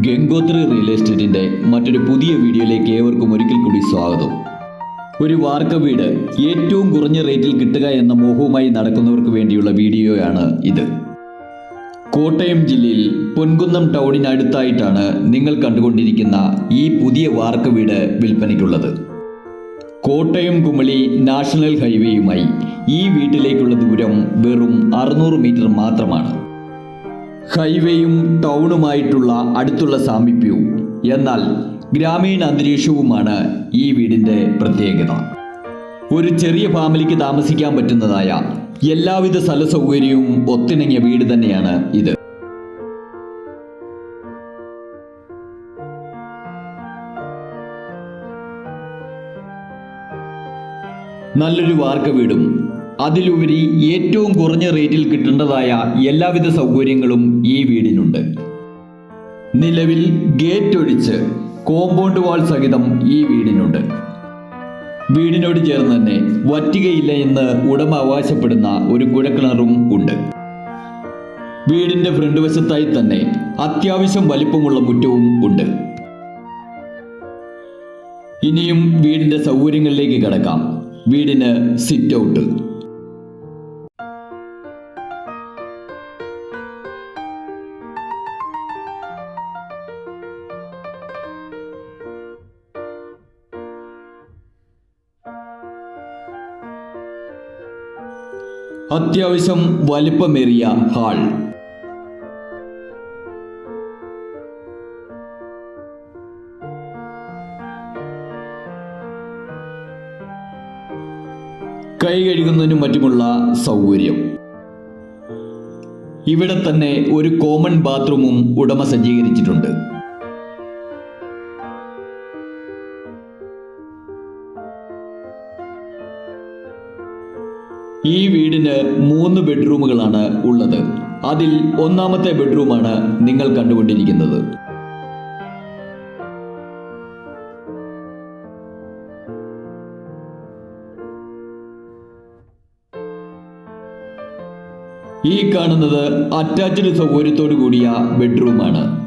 Gangotri real എസ്റ്റേറ്റിന്റെ മറ്റൊരു പുതിയ വീഡിയോയിലേക്ക് ഏവർക്കും ഒരിക്കൽ കൂടി സ്വാഗതം. ഒരു വാർക്ക വീട് ഏറ്റവും കുറഞ്ഞ റേറ്റിൽ കിട്ടുക എന്ന മോഹവുമായി നടക്കുന്നവർക്ക് വേണ്ടിയുള്ള വീഡിയോയാണ് ഇത്. കോട്ടയം ജില്ലയിൽ പൊൻകുന്നം ടൗണിനടുത്തായിട്ടാണ് നിങ്ങൾ കണ്ടുകൊണ്ടിരിക്കുന്ന ഈ പുതിയ വാർക്ക വീട് വിൽപ്പനയ്ക്കുള്ളത്. കോട്ടയം കുമളി നാഷണൽ ഹൈവേയുമായി ഈ വീട്ടിലേക്കുള്ള ദൂരം വെറും അറുന്നൂറ് മീറ്റർ മാത്രമാണ്. ഹൈവേയും ടൗണുമായിട്ടുള്ള അടുത്തുള്ള സാമീപ്യവും. എന്നാൽ ഗ്രാമീണ അന്തരീക്ഷവുമാണ് ഈ വീടിന്റെ പ്രത്യേകത. ഒരു ചെറിയ ഫാമിലിക്ക് താമസിക്കാൻ പറ്റുന്നതായ എല്ലാവിധ സ്ഥല സൗകര്യവും ഒത്തിണങ്ങിയ വീട് തന്നെയാണ് ഇത്. നല്ലൊരു വാർക്ക വീടും അതിലുപരി ഏറ്റവും കുറഞ്ഞ റേറ്റിൽ കിട്ടേണ്ടതായ എല്ലാവിധ സൗകര്യങ്ങളും ഈ വീടിനുണ്ട്. നിലവിൽ ഗേറ്റ് ഒഴിച്ച് കോമ്പൗണ്ട് വാൾ സഹിതം ഈ വീടിനുണ്ട്. വീടിനോട് ചേർന്ന് തന്നെ വറ്റുകയില്ല എന്ന് ഉടമ അവകാശപ്പെടുന്ന ഒരു കുഴക്കിണറും ഉണ്ട്. വീടിന്റെ ഫ്രണ്ട് വശത്തായി തന്നെ അത്യാവശ്യം വലിപ്പമുള്ള മുറ്റവും ഉണ്ട്. ഇനിയും വീടിന്റെ സൗകര്യങ്ങളിലേക്ക് കടക്കാം. വീടിന് സിറ്റ് ഔട്ട് അത്യാവശ്യം വലിപ്പമേറിയ ഹാൾ. കൈ കഴുകുന്നതിനും മറ്റുമുള്ള സൗകര്യം. ഇവിടെ തന്നെ ഒരു കോമൺ ബാത്റൂമും ഉടമ സജ്ജീകരിച്ചിട്ടുണ്ട്. ഈ വീടിന് മൂന്ന് ബെഡ്റൂമുകളാണ് ഉള്ളത്. അതിൽ ഒന്നാമത്തെ ബെഡ്റൂമാണ് നിങ്ങൾ കണ്ടുകൊണ്ടിരിക്കുന്നത്. ഈ കാണുന്നത് അറ്റാച്ച്ഡ് സൗകര്യത്തോടു കൂടിയ ബെഡ്റൂമാണ്.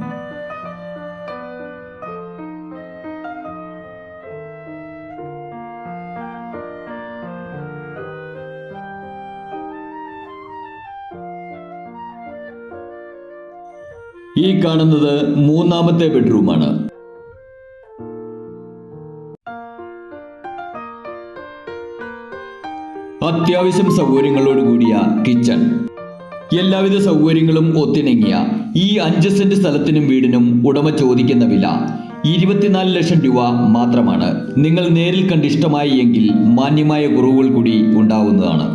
ഈ കാണുന്നത് മൂന്നാമത്തെ ബെഡ്റൂമാണ്. അത്യാവശ്യം സൗകര്യങ്ങളോട് കൂടിയ കിച്ചൺ. എല്ലാവിധ സൗകര്യങ്ങളും ഒത്തിണങ്ങിയ ഈ അഞ്ച് സെന്റ് സ്ഥലത്തിനും വീടിനും ഉടമ ചോദിക്കുന്ന വില ഇരുപത്തിനാല് ലക്ഷം രൂപ മാത്രമാണ്. നിങ്ങൾ നേരിൽ കണ്ടിഷ്ടമായി എങ്കിൽ മാന്യമായ കുറവുകൾ കൂടി ഉണ്ടാവുന്നതാണ്.